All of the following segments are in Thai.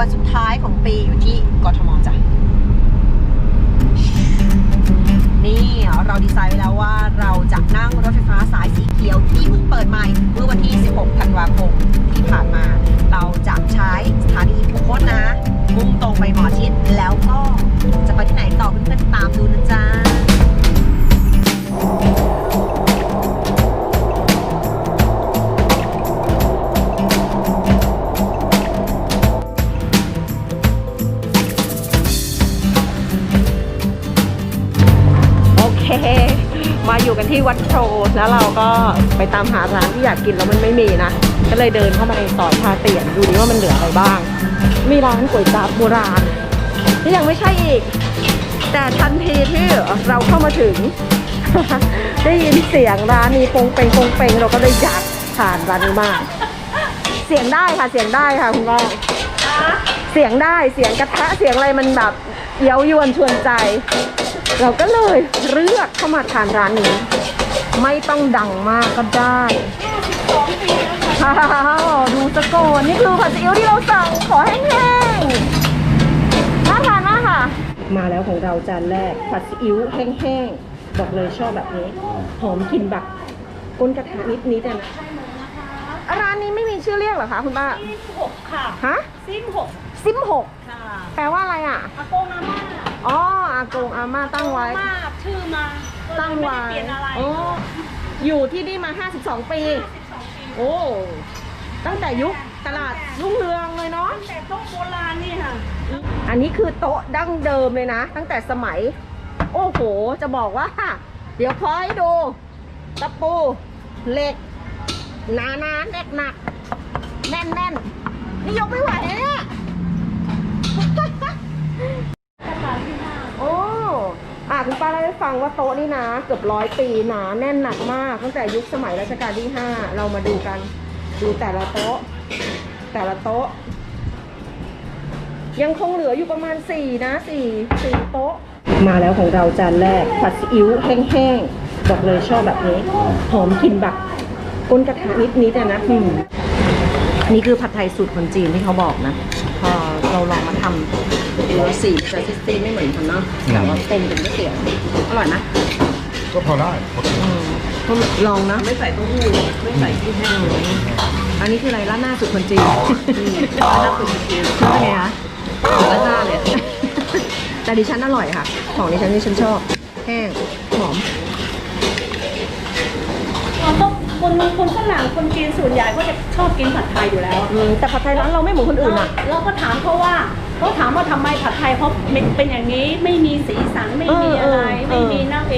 วันสุดท้ายของปีอยู่ที่กทมจ้ะ ที่วัดโพแล้วเราก็ไปตามหาร้านที่อยากกินแล้วมันไม่มีนะ ก็เลยเดินเข้ามาในซอยพาเตียนดูดิว่ามันเหลืออะไรบ้าง มีร้านก๋วยจั๊บโบราณนี่ยังไม่ใช่อีก แต่ทันทีที่เราเข้ามาถึง ได้ยินเสียงร้านนี้ปงเปงปงเปงเราก็เลยอยากทานร้านนี้มาก เสียงได้ค่ะเสียงได้ค่ะคุณป้าเสียงได้เสียงกระทะเสียงอะไรมันแบบเย้ายวนชวนใจ เราก็เลยเลือกเข้ามาทานร้านนี้ ไม่ต้องดังมากก็ได้ว้าวดูสะโกนนี่คือผัดซีอิ๊วที่เราสั่งขอแห้งๆน่าทานมากค่ะ มาแล้วของเราจานแรกผัดซีอิ๊วแห้งๆบอกเลยชอบแบบนี้ หอมกลิ่นแบบก้นกระทะนิดๆอะนะร้านนี้ไม่มีชื่อเรียกเหรอคะคุณป้าซิมหกค่ะฮะซิมหกซิมหกค่ะ แปลว่าอะไรอะ อากงอาม่า อ๋ออากงอาม่าตั้งไว้อาม่าชื่อมาก็เลยตั้งไม่ไว้ได้เปลี่ยนอะไรโอ้อยู่ที่นี่มา 52 ปี12ปีโอ้ ตั้งแต่ยุคตลาดรุ่งเรืองเลยเนาะแต่โต๊ะโบราณนี่ค่ะอันนี้คือโต๊ะดั้งเดิมเลยนะ ตั้งแต่สมัย โอ้โห จะบอกว่า เดี๋ยวพอให้ดู ตะปูเหล็ก หนานาๆแน่นหนักแน่นแน่นๆนี่ยกไม่ไหวนะเนี่ย โอ้อะ คุณป้าเล่าให้ฟังว่าโต๊ะนี่นะเกือบร้อยปีหนาแน่นหนักมาก ตั้งแต่ยุคสมัยรัชกาลที่ห้าเรามาดูกัน ดูแต่ละโต๊ะ แต่ละโต๊ะ ยังคงเหลืออยู่ประมาณสี่นะสี่สี่โต๊ะ มาแล้วของเราจานแรกผัดซีอิ๊วแห้งๆบอกเลยชอบแบบนี้ หอมกลิ่นแบบก้นกระทะนิดๆอะนะอืมนนี้คือผัดไทยสูตรคนจีนที่เขาบอกนะ พอ เราลองมาทำดูสีจะซิสตี้ไม่เหมือนกันเนาะแต่ว่าปรุงเป็นก๋วยเตี๋ยวอร่อยนะก็พอได้โอเคอืมลองนะไม่ใส่เต้าหู้ไม่ใส่ที่แห้งอันนี้คืออะไรร้านหน้าสุดคนจีนร้านหน้าสุดคนจีนชอบไงคะร้านหน้าเลยแต่ดิฉันอร่อยค่ะ ของดิฉันที่ฉันชอบ แห้งหอมเราต้อง คนคนฝรั่งคนจีนส่วนใหญ่ก็จะชอบกินผัดไทยอยู่แล้ว อืมแต่ผัดไทยร้านเราไม่เหมือนคนอื่นอะ เราก็ถามเขาว่าเขาถามว่าทำไมผัดไทยเขาเป็นเป็นอย่างนี้ไม่มีสีสันไม่มีอะไร เออเออไม่มีน้ำเอ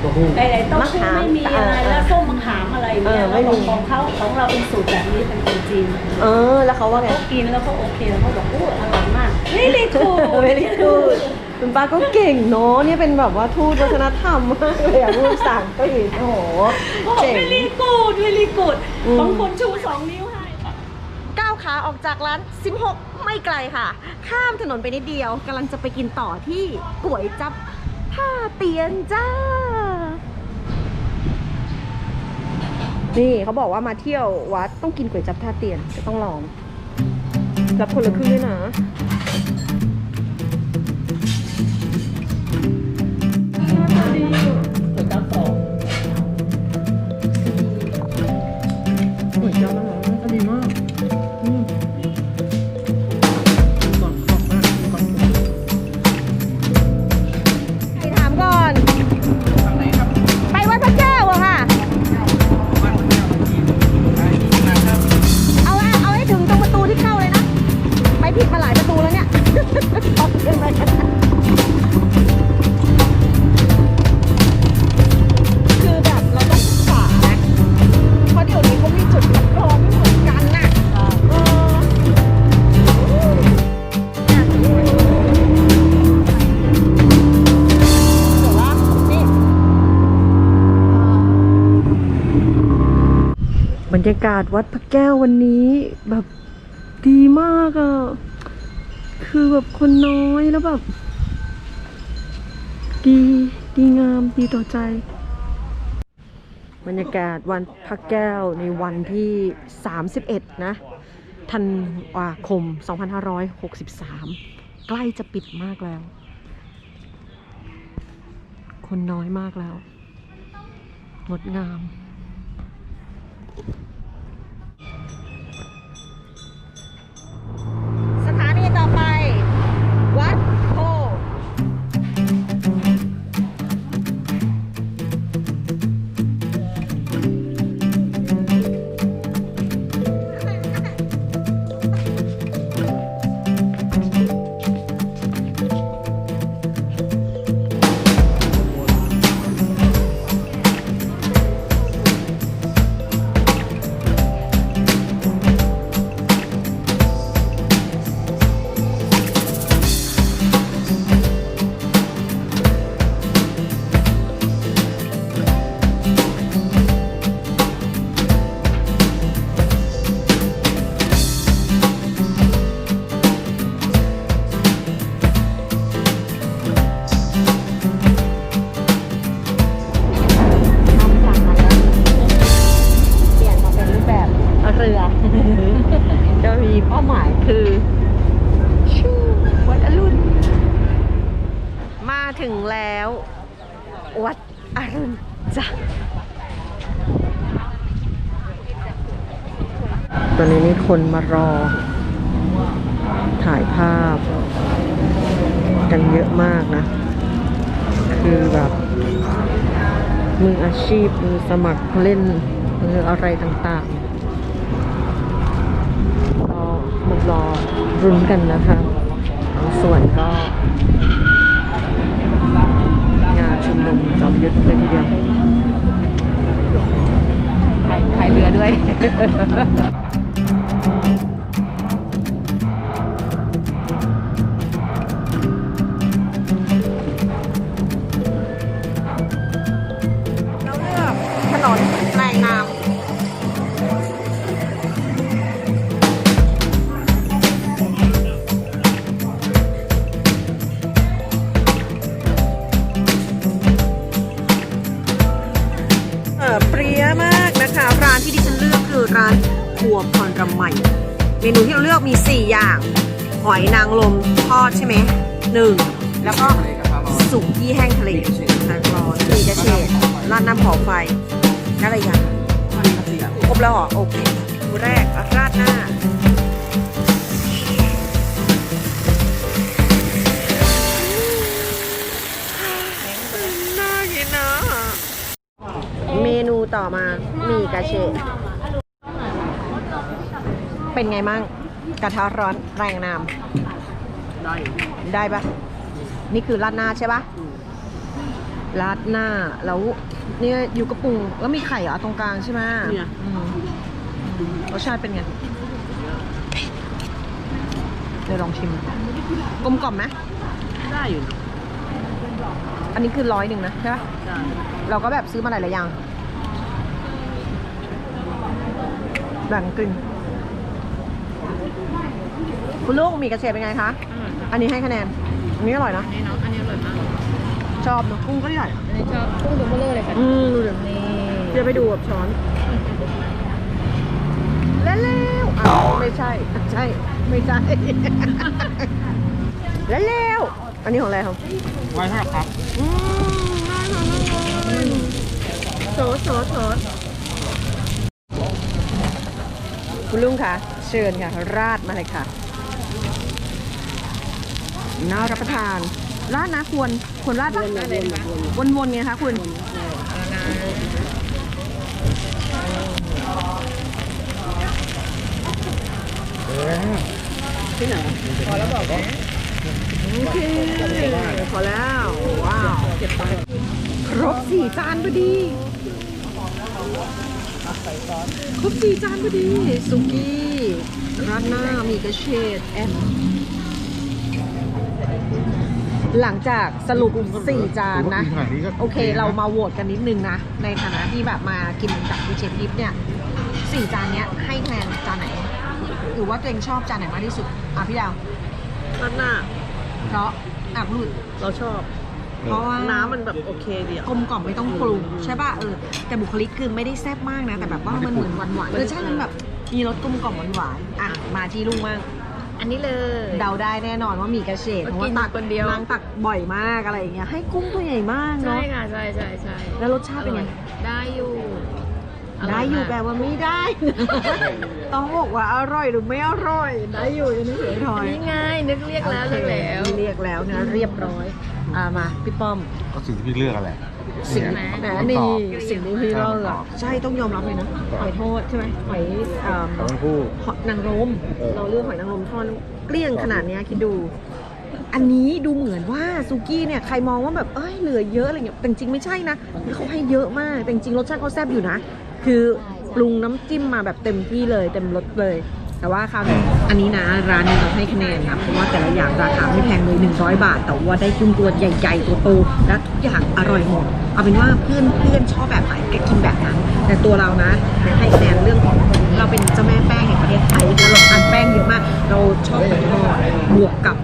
เต้าหู้อะไรเต้าหู้มะขามไม่มีอะไรเออแล้วส้มมะขามอะไรเอเนี่อยไม่แล้วมี ของเขาของเราเป็นสูตรแบบนี้เป็นคนจีนเออ แล้วเขาว่าไง เขากินแล้วเขาโอเคแล้วเขาบอกอู้อร่อยมาก really cool เวลี่กูด คุณป้าก็เก่งเนาะเนี่ยเป็นแบบว่าทูตวัฒนธรรมมากเลยอะพูดสั่งก็อีกโอ้โหโอ้เจ๋ง really good really good อืม บางคนชูสองนิ้วให้ ก้าวขาออกจากร้าน 16 ไม่ไกลค่ะ ข้ามถนนไปนิดเดียวกำลังจะไปกินต่อที่ก๋วยจับท่าเตียนจ้า นี่เขาบอกว่ามาเที่ยววัดต้องกินก๋วยจับท่าเตียนก็ต้องลอง รับคนละครึ่งด้วยนะ รรยากาศวัดพระแก้ววันนี้แบบดีมากอะคือแบบคนน้อยแล้วแบบ ดีดีงามดีต่อใจ บรรยากาศวันพระแก้วในวันที่ 31 นะธันวาคม 2563 ใกล้จะปิดมากแล้ว คนน้อยมากแล้ว งดงาม ถึงแล้ว วัดอรุณจ้ะตอนนี้มีคนมารอ ถ่ายภาพ กันเยอะมากนะ คือแบบมืออาชีพมือสมัครเล่นมืออะไรต่างๆก็มารอรุนกันนะคะบางส่วนก็ งลงจอมยุทธเลยทีเดียวพายเรือด้วย ร้านครัวพรรำใหม่เมนูที่เราเลือกมี 4 อย่าง หอยนางรมทอดใช่ไหมหนึ่งแล้วก็สุกี้แห้งทะเลนะร้อนมีกระเฉดราดน้ำหอมไฟอะไรอย่างครบแล้วเหรอโอเคมือแรกราดหน้ากเมนูต่อมามีกระเฉด เป็นไงมั่งกระทะร้อนแรงน้ำได้ได้ปะนี่คือราดหน้าใช่ปะราดหน้าแล้วเนี่ยอยู่กระปรุงแล้วมีไข่เหรอตรงกลางใช่ไหมเนี่ยอืมรสชาติเป็นไงเดี๋ยวลองชิมกลมกล่อมไหมได้อยู่นะอันนี้คือร้อยหนึ่งนะใช่ปะได้เราก็แบบซื้อมาหลายๆอย่างแบ่งกิน คุณลูกหมีกระเฉดเป็นไงคะ อันนี้ให้คะแนน อันนี้อร่อยนะนี่เนาะ อันนี้อร่อยมาก ชอบเนอะกุ้งก็ใหญ่อันนี้ชอบกุ้งตัวเบลอเลยค่ะอืมดูดินี่เดี๋ยวไปดูกับช้อนเร็วๆอ้าวไม่ใช่ ใช่ ไม่ใช่เร็วๆอันนี้ของอะไรครับไว้เท่าไหร่ครับอืมน่าทานมากเลยโซดโซดโซดคุณลุงคะเชิญค่ะ ราดมาเลยค่ะ น่ารับประทานราดนะควรควรราดปะวนๆไงคะคุณที่ไหนโอเคพอแล้วว้าวเก็บตังค์ครบสี่จานพอดีครบสี่จานพอดีสุกี้ราดหน้ามีกระเฉดแอม หลังจากสรุปสี่จานนะขนาดนี้ก็โอเคเรามาโหวตกันนิดนึงนะ ในฐานะที่แบบมากินกับคุณเชฟดิฟเนี่ยสี่จานเนี้ยให้คะแนนจานไหน หรือว่าตัวเองชอบจานไหนมากที่สุด อะพี่ดาวราดหน้า เพราะอะพูดเราชอบ เพราะว่าน้ำมันแบบโอเคดีอะกลมกล่อมไม่ต้องปรุงใช่ป่ะเออแต่บุคลิกคือไม่ได้แซ่บมากนะ แต่แบบว่ามันเหมือนหวานหวานๆเออใช่มันแบบมีรสกลมกล่อมหวานๆอะมาที่ลุงมาก อันนี้เลย เดาได้แน่นอนว่ามีกระเฉดเพราะว่าตักคนเดียว นางตักบ่อยมากอะไรอย่างเงี้ยให้กุ้งตัวใหญ่มากใช่เนาะค่ะใช่ใช่ใช่แล้วรสชาติเป็นไงได้อยู่ ได้อยู่ร่แปลมากว่าไม่ได้ ต้องบอกว่าอร่อยหรือไม่อร่อย ได้อยู่อยังนี้เสียทอยนี่ไงนึกเรียกแล้วเรียกแล้วโอเคเรียกแล้วนะเรียบร้อยอ่ามาพี่ป้อมก็สิ่งที่พี่เลือกอะไรสิ่งไหนแต่ต้องนี่ตอบสิ่งที่พี่เล่าอะใช่ต้องยอมรับเลยนะหอยทอดใช่ไหมหอยอ่าของทั้งคู่หอยนางรมเออเราเลือกหอยนางรมทอดเกลี้ยงขนาดเนี้ยคิดดูอันนี้ดูเหมือนว่าซูกี้เนี่ยใครมองว่าแบบเอ้ยเหลือเยอะอะไรเงี้ยแต่จริงๆไม่ใช่นะเขาให้เยอะมากแต่จริงๆรสชาติเขาแซ่บอยู่นะ คือปรุงน้ำจิ้มมาแบบเต็มที่เลยเต็มรสเลย แต่ว่าคราวนี้อันนี้นะร้านนี้เราให้คะแนนนะเพราะว่าแต่ละอย่างราคาไม่แพงเลย 100 บาท แต่ว่าได้กุ้งตัวใหญ่ๆตัวโตและทุกอย่างอร่อยหมดเอาเป็นว่าเพื่อนเพื่อนชอบแบบไหนก็กินแบบนั้น แต่ตัวเรานะให้คะแนนเรื่องของเราเป็นเจ้าแม่แป้งแห่งประเทศไทยเราทานแป้งเยอะมาก เราชอบหอยทอดบวกกับ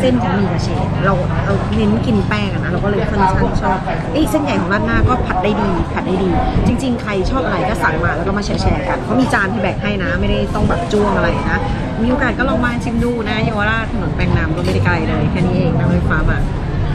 เส้นของหมีกระเฉดเราเราเน้นกินแป้งอะนะเราก็เลยค่อนข้างชอบเอ้ยเส้นใหญ่ของร้านหน้าก็ผัดได้ดี ผัดได้ดี จริง ๆ ใครชอบอะไรก็สั่งมาแล้วก็มาแชร์ๆกันเขามีจานที่แบกให้นะ ไม่ได้ต้องแบบจ้วงอะไรนะมีโอกาสก็ลองมาชิมดูนะเยาวราชถนนแปลงน้ำก็ไม่ได้ไกลเลยแค่นี้เองนั่งรถไฟฟ้ามา